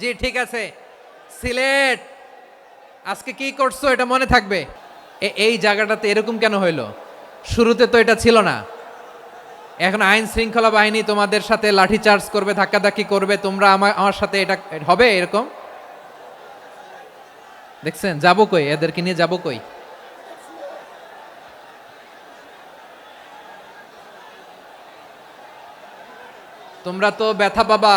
জি, ঠিক আছে। সিলেট, আজকে কি করছ? এটা মনে থাকবে। এই জায়গাটাতে এরকম কেন হইল? শুরুতে তো এটা ছিল না। এখন আইন শৃঙ্খলা বাহিনী তোমাদের সাথে লাঠি চার্জ করবে, ধাক্কাধাক্কি করবে, তোমরা আমার আমার সাথে এটা হবে এরকম? দেখছেন? যাব কই? এদেরকে নিয়ে যাব কই? তোমরা তো ব্যথা পাবা।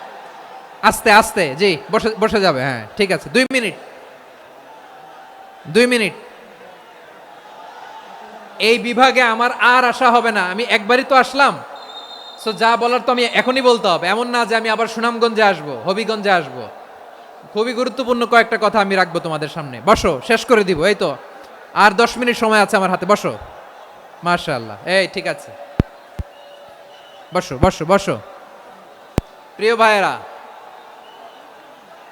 আস্তে আস্তে, জি, বসে বসে যাবে হ্যাঁ ঠিক আছে, দুই মিনিট দুই মিনিট। এই বিভাগে আমার আর আশা হবে না, আমি একবারই তো আসলাম। সো যা বলার তো আমি এখনই বলতে হবে, এমন না যে আমি আবার সুনামগঞ্জে আসব, হবিগঞ্জে আসব। খুবই গুরুত্বপূর্ণ কয়েকটা কথা আমি রাখব তোমাদের সামনে। বসো, শেষ করে দিব, এই তো। আর দশ মিনিট সময় আছে আমার হাতে, বসো। মার্শাল্লাহ এই ঠিক আছে। বসো বসো বসো। প্রিয় ভাইয়েরা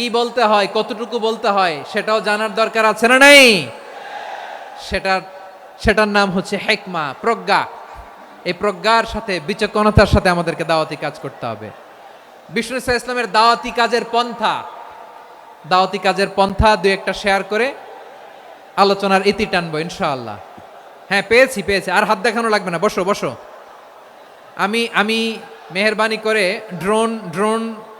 কি বলতে হয়, কতটুকু বলতে হয়, সেটাও জানার দরকার আছে না নাই? সেটার সেটার নাম হচ্ছে হেকমা, প্রজ্ঞা। এই প্রজ্ঞার সাথে, বিচক্ষণতার সাথে আমাদেরকে দাওয়াতি কাজ করতে হবে। বিষ্ণু ইসা ইসলামের দাওয়াতি কাজের পন্থা। দাওয়াতি কাজের পন্থা দুই একটা শেয়ার করে আলোচনার ইতি টানবো, ইনশাআল্লাহ। হ্যাঁ পেয়েছি পেয়েছি। আর হাত দেখানো লাগবে না, বসো বসো। আমি আমি মেহরবানি করে ড্রোন ড্রোন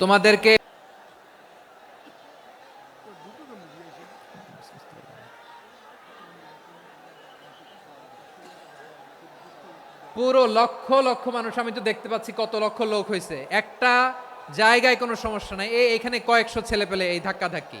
তোমাদেরকে পুরো লক্ষ লক্ষ মানুষ, আমি তো দেখতে পাচ্ছি কত লক্ষ লোক হয়েছে একটা জায়গায় কোনো সমস্যা নাই। এখানে কয়েকশো ছেলে পেলে এই ধাক্কা ধাক্কি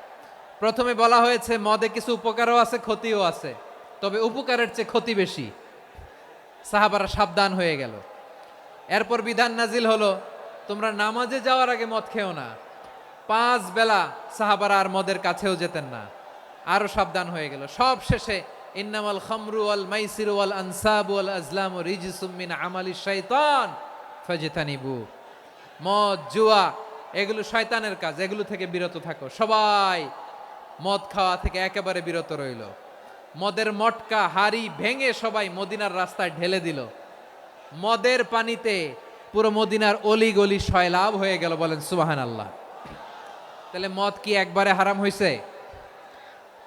প্রথমে বলা হয়েছে, মদে কিছু উপকারও আছে, ক্ষতিও আছে। তবে উপকারের চেয়ে ক্ষতি বেশি। সাহাবারা সাবধান হয়ে গেল। এরপর বিধান নাজিল হলো, তোমরা নামাজে যাওয়ার আগে মদ খেও না। পাঁচ বেলা সাহাবারা আর মদের কাছেও যেতেন না। আরও সাবধান হয়ে গেল। সব শেষে, ইন্নামাল খামরু আল মাইসিরু আল আনসাবু আল আজলাম রিজিসুম মিন আমালি শাইতান ফাজিতানিবু। মদ, জুয়া, এগুলো শয়তানের কাজ। এগুলো থেকে বিরত থাকো। সবাই মদ খাওয়া থেকে একেবারে বিরত রইল। মদের মটকা হাড়ি ভেঙে সবাই মদিনার রাস্তায় ঢেলে দিল। মদের পানিতে পুরো মদিনার অলি গলি সয়লাভ হয়ে গেল বলেন সুবাহান আল্লাহ তাহলে মদ কি একবারে হারাম হয়েছে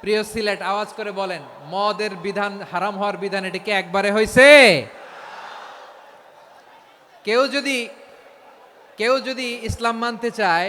প্রিয় সিলেট, আওয়াজ করে বলেন, মদের বিধান হারাম হওয়ার বিধান এটি কি একবারে হয়েছে কেউ যদি কেউ যদি ইসলাম মানতে চায়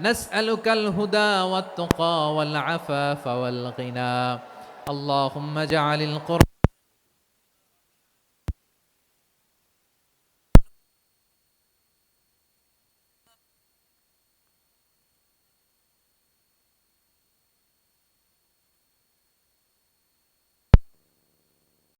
نسألك الهدى والتقى والعفاف والغنى. اللهم اجعل القرآن